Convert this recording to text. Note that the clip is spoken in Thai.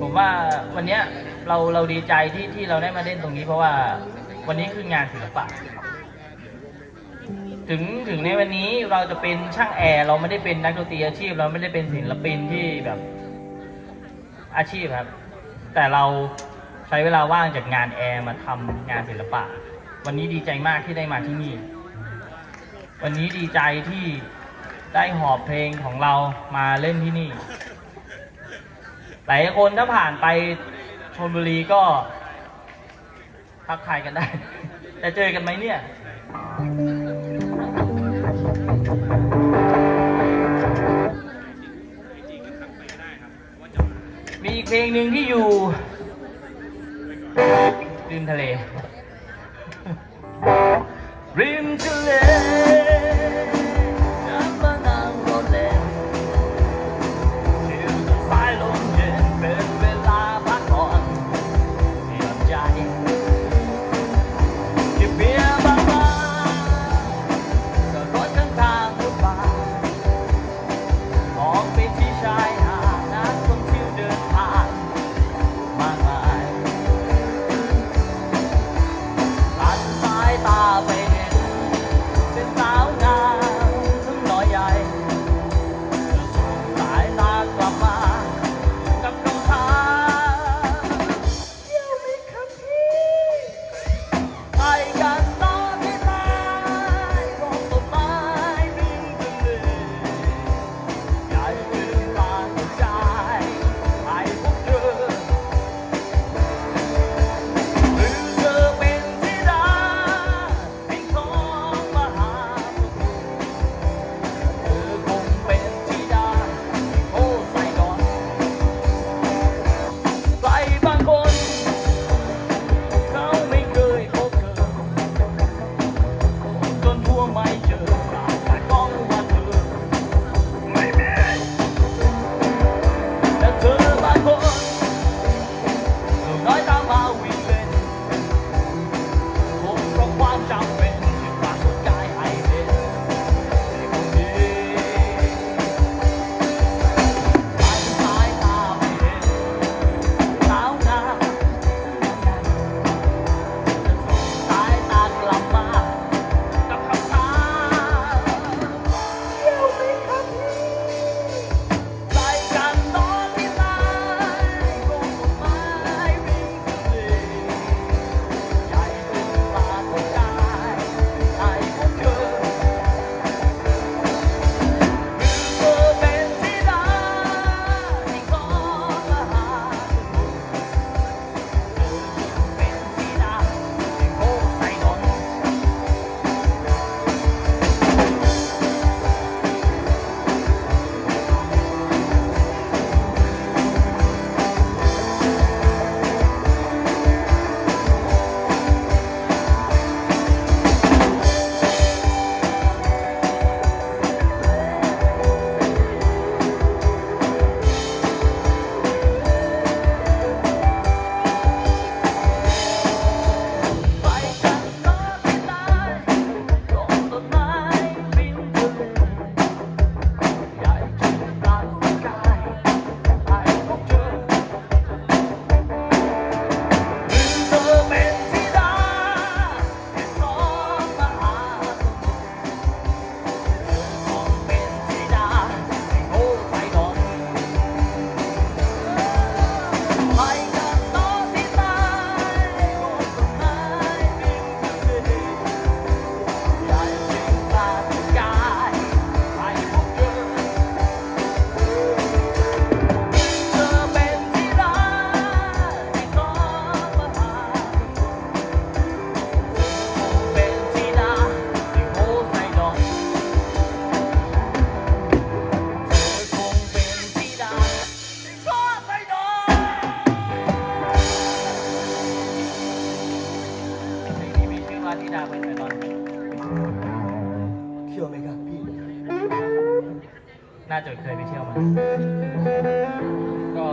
ผมว่าวันนี้เราเราดีใจที่ที่เราได้มาเล่นตรงนี้ เพราะว่าวันนี้คืองานศิลปะ ถึงถึงในวันนี้เราจะเป็นช่างแอร์เราไม่ได้เป็นนักดนตรีอาชีพ เราไม่ได้เป็นศิลปินที่แบบอาชีพครับ แต่เราใช้เวลาว่างจากงานแอร์มาทำงานศิลปะ วันนี้ดีใจมากที่ได้มาที่นี่ วันนี้ดีใจที่ได้หอบเพลงของเรามาเล่นที่นี่ หลายคนถ้าผ่านไปชนบุรีก็ทักทายกันได้ จะเจอกันไหมเนี่ยมีเพลงหนึ่งที่อยู่ริมทะเลริมทะเล baby. ที่ยวไหมครับพี่ น่าจะเคยไปเที่ยวมา ก็